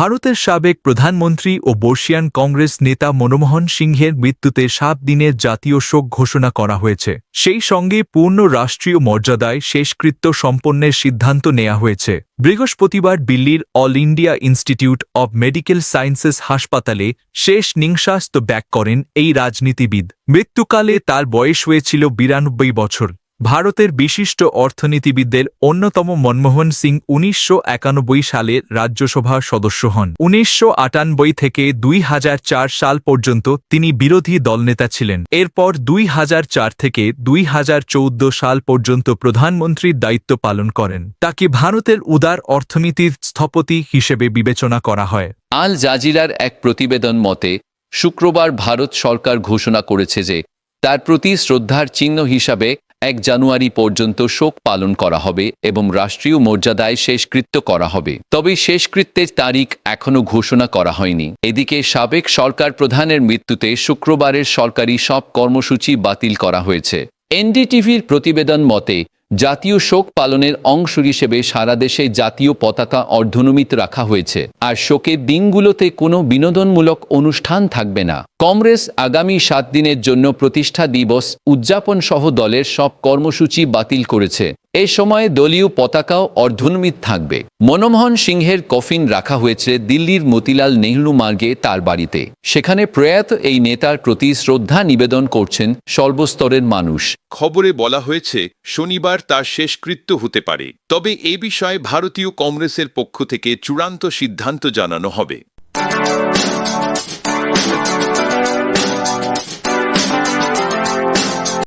ভারতের সাবেক প্রধানমন্ত্রী ও বর্ষিয়ান কংগ্রেস নেতা মনমোহন সিংহের মৃত্যুতে সাত দিনের জাতীয় শোক ঘোষণা করা হয়েছে। সেই সঙ্গে পূর্ণ রাষ্ট্রীয় মর্যাদায় শেষকৃত্য সম্পন্নের সিদ্ধান্ত নেওয়া হয়েছে। বৃহস্পতিবার দিল্লির all India institute of medical sciences হাসপাতালে শেষ নিঃশ্বাস ব্যাক করেন এই রাজনীতিবিদ। মৃত্যুকালে তার বয়স হয়েছিল বিরানব্বই বছর। ভারতের বিশিষ্ট অর্থনীতিবিদদের অন্যতম মনমোহন সিং উনিশশো একানব্বই সালে রাজ্যসভার সদস্য হন। উনিশশো আটানব্বই থেকে দুই হাজার চার সাল পর্যন্ত তিনি বিরোধী দলনেতা ছিলেন। এরপর দুই হাজার চার থেকে দুই হাজার চৌদ্দ সাল পর্যন্ত প্রধানমন্ত্রীর দায়িত্ব পালন করেন। তাকে ভারতের উদার অর্থনীতির স্থপতি হিসেবে বিবেচনা করা হয়। আল জাজিরার এক প্রতিবেদন মতে, শুক্রবার ভারত সরকার ঘোষণা করেছে যে, তার প্রতি শ্রদ্ধার চিহ্ন হিসাবে এক জানুয়ারি পর্যন্ত শোক পালন করা হবে এবং রাষ্ট্রীয় মর্যাদায় শেষকৃত্য করা হবে। তবে শেষকৃত্যের তারিখ এখনও ঘোষণা করা হয়নি। এদিকে সাবেক সরকার প্রধানের মৃত্যুতে শুক্রবারের সরকারি সব কর্মসূচি বাতিল করা হয়েছে। এনডিটিভির প্রতিবেদন মতে, জাতীয় শোক পালনের অংশ হিসেবে সারা দেশে জাতীয় পতাকা অর্ধনমিত রাখা হয়েছে। আর শোকের দিনগুলোতে কোনো বিনোদনমূলক অনুষ্ঠান থাকবে না। কংগ্রেস আগামী সাত দিনের জন্য প্রতিষ্ঠা দিবস উদযাপন সহ দলের সব কর্মসূচি বাতিল করেছে। এ সময়ে দলীয় পতাকাও অর্ধনমিত থাকবে। মনমোহন সিংহের কফিন রাখা হয়েছে দিল্লির মতিলাল নেহরু মার্গে তার বাড়িতে। সেখানে প্রয়াত এই নেতার প্রতি শ্রদ্ধা নিবেদন করছেন সর্বস্তরের মানুষ। খবরে বলা হয়েছে, শনিবার তার শেষকৃত্য হতে পারে। তবে এ বিষয়ে ভারতীয় কংগ্রেসের পক্ষ থেকে চূড়ান্ত সিদ্ধান্ত জানানো হবে।